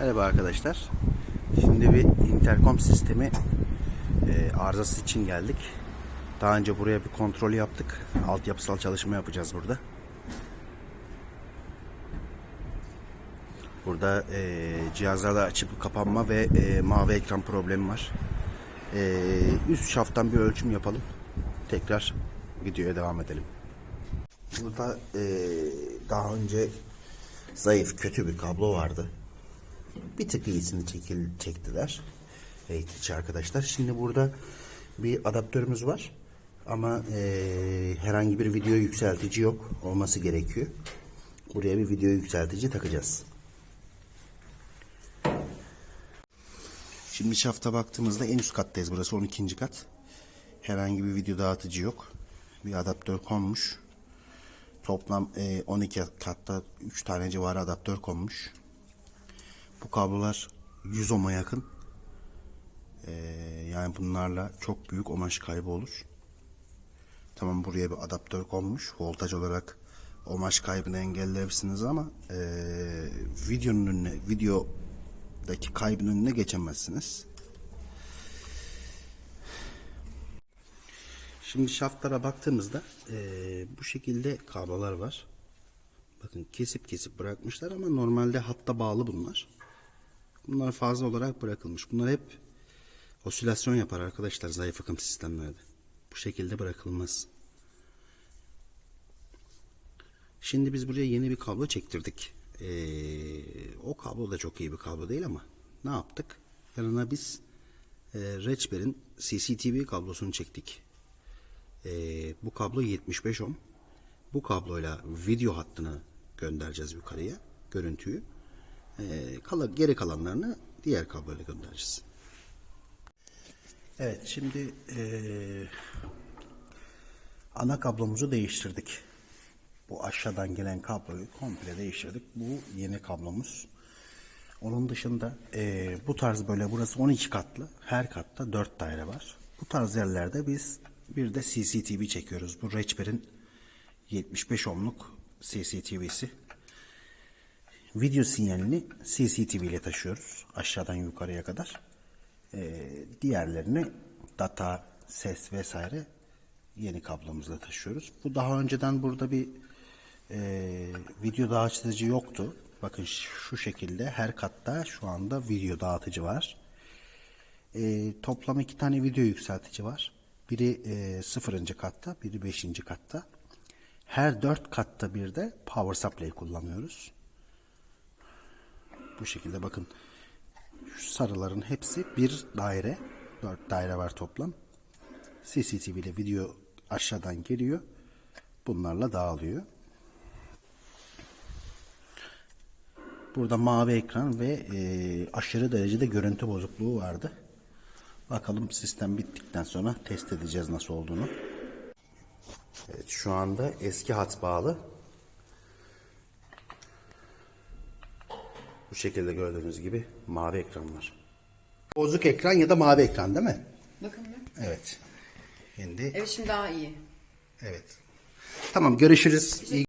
Merhaba arkadaşlar. Şimdi bir interkom sistemi e, arızası için geldik. Daha önce buraya bir kontrol yaptık. Altyapısal çalışma yapacağız burada. Burada e, cihazlarda açıp kapanma ve e, mavi ekran problemi var. E, üst şafttan bir ölçüm yapalım. Tekrar videoya devam edelim. Burada e, daha önce zayıf kötü bir kablo vardı. Bir tık iyisini çekil, çektiler. Eğitici arkadaşlar. Şimdi burada bir adaptörümüz var. Ama e, herhangi bir video yükseltici yok. Olması gerekiyor. Buraya bir video yükseltici takacağız. Şimdi şafta baktığımızda en üst kattayız. Burası 12. kat. Herhangi bir video dağıtıcı yok. Bir adaptör konmuş. Toplam e, 12 katta 3 tane civarı adaptör konmuş. Bu kablolar 100 ohm'a yakın. E, yani bunlarla çok büyük omaj kaybı olur. Tamam buraya bir adaptör konmuş. Voltaj olarak omaj kaybını engelleyebilirsiniz ama e, videonun önüne, videodaki kaybın önüne geçemezsiniz. Şimdi şaftlara baktığımızda eee, bu şekilde kablolar var. Bakın kesip kesip bırakmışlar ama normalde hatta bağlı bunlar. Bunlar fazla olarak bırakılmış. Bunlar hep osilasyon yapar arkadaşlar zayıf akım sistemlerde. Bu şekilde bırakılmaz. Şimdi biz buraya yeni bir kablo çektirdik. Eee, o kablo da çok iyi bir kablo değil ama ne yaptık? Yanına biz eee Reçber'in CCTV kablosunu çektik. Ee, bu kablo 75 ohm. Bu kabloyla video hattını göndereceğiz yukarıya. Görüntüyü. Ee, kala, geri kalanlarını diğer kabloyla göndereceğiz. Evet şimdi ee, ana kablomuzu değiştirdik. Bu aşağıdan gelen kabloyu komple değiştirdik. Bu yeni kablomuz. Onun dışında eee, bu tarz böyle burası 12 katlı. Her katta 4 daire var. Bu tarz yerlerde biz bir de CCTV çekiyoruz. Bu Reçber'in 75 ohmluk CCTV'si. Video sinyalini CCTV ile taşıyoruz. Aşağıdan yukarıya kadar. Eee, diğerlerini data, ses vesaire yeni kablomuzla taşıyoruz. Bu daha önceden burada bir eee, video dağıtıcı yoktu. Bakın şu şekilde her katta şu anda video dağıtıcı var. Eee, toplam iki tane video yükseltici var. Biri eee sıfırıncı katta, biri beşinci katta. Her dört katta bir de power supply kullanıyoruz. Bu şekilde bakın şu sarıların hepsi bir daire. Dört daire var toplam. CCTV ile video aşağıdan geliyor. Bunlarla dağılıyor. Burada mavi ekran ve e, aşırı derecede görüntü bozukluğu vardı. Bakalım sistem bittikten sonra test edeceğiz nasıl olduğunu. Evet şu anda eski hat bağlı. Bu şekilde gördüğünüz gibi mavi ekran var. Bozuk ekran ya da mavi ekran değil mi? Bakın bir. Evet. Şimdi Evet şimdi daha iyi. evet. Tamam görüşürüz. İyi